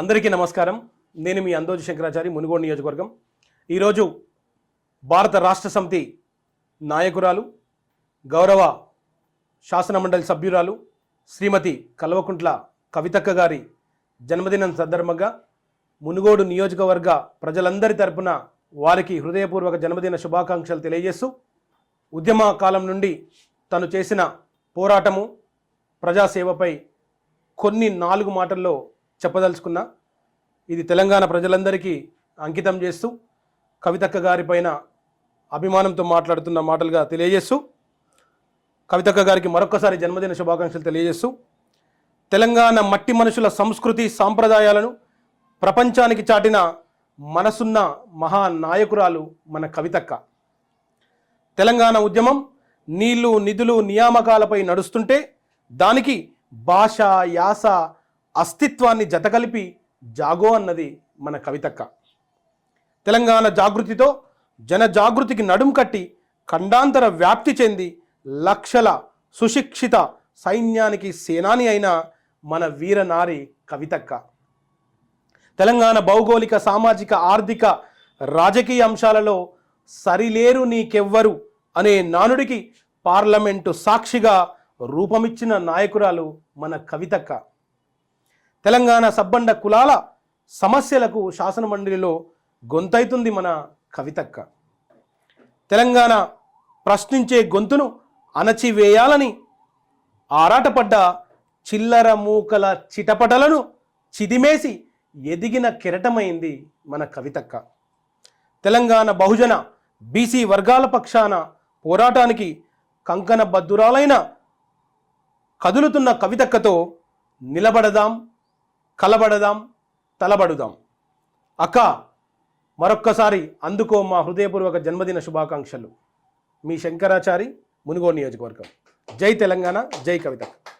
అందరికీ నమస్కారం. నేను మీ అందోజు శంకరాచారి మునుగోడు నియోజకవర్గం. ఈరోజు భారత రాష్ట్ర సమితి నాయకురాలు గౌరవ శాసనమండలి సభ్యురాలు శ్రీమతి కల్వకుంట్ల కవితక్క గారి జన్మదినం సందర్భంగా మునుగోడు నియోజకవర్గ ప్రజలందరి తరపున వారికి హృదయపూర్వక జన్మదిన శుభాకాంక్షలు తెలియజేస్తూ ఉద్యమ కాలం నుండి తను చేసిన పోరాటము ప్రజాసేవపై కొన్ని నాలుగు మాటల్లో చెప్పదలుచుకున్నా ఇది తెలంగాణ ప్రజలందరికీ అంకితం చేస్తూ కవితక్క గారి పైన అభిమానంతో మాట్లాడుతున్న మాటలుగా తెలియజేస్తూ కవితక్క గారికి మరొకసారి జన్మదిన శుభాకాంక్షలు తెలియజేస్తూ తెలంగాణ మట్టి మనుషుల సంస్కృతి సాంప్రదాయాలను ప్రపంచానికి చాటిన మనసున్న మహానాయకురాలు మన కవితక్క. తెలంగాణ ఉద్యమం నీళ్ళు నిధులు నియామకాలపై నడుస్తుంటే దానికి భాష యాస అస్తిత్వాన్ని జతకలిపి జాగో అన్నది మన కవితక్క. తెలంగాణ జాగృతితో జన జాగృతికి నడుం కట్టి ఖండాంతర వ్యాప్తి చెంది లక్షల సుశిక్షిత సైన్యానికి సేనాని అయిన మన వీరనారి కవితక్క. తెలంగాణ భౌగోళిక సామాజిక ఆర్థిక రాజకీయ అంశాలలో సరిలేరు నీకెవ్వరు అనే నానుడికి పార్లమెంటు సాక్షిగా రూపమిచ్చిన నాయకురాలు మన కవితక్క. తెలంగాణ సబ్బండ కులాల సమస్యలకు శాసనమండలిలో గొంతైతుంది మన కవితక్క. తెలంగాణ ప్రశ్నించే గొంతును అణచివేయాలని ఆరాటపడ్డ చిల్లర మూకల చిటపటలను చిదిమేసి ఎదిగిన కెరటమైంది మన కవితక్క. తెలంగాణ బహుజన బీసీ వర్గాల పక్షాన పోరాటానికి కంకణ బద్దురాలైన కదులుతున్న కవితక్కతో నిలబడదాం కలబడదాం తలబడుదాం. అక్క మరొక్కసారి అందుకో మా హృదయపూర్వక జన్మదిన శుభాకాంక్షలు. మీ శంకరాచారి మునుగోడు నియోజకవర్గం. జై తెలంగాణ జై కవిత.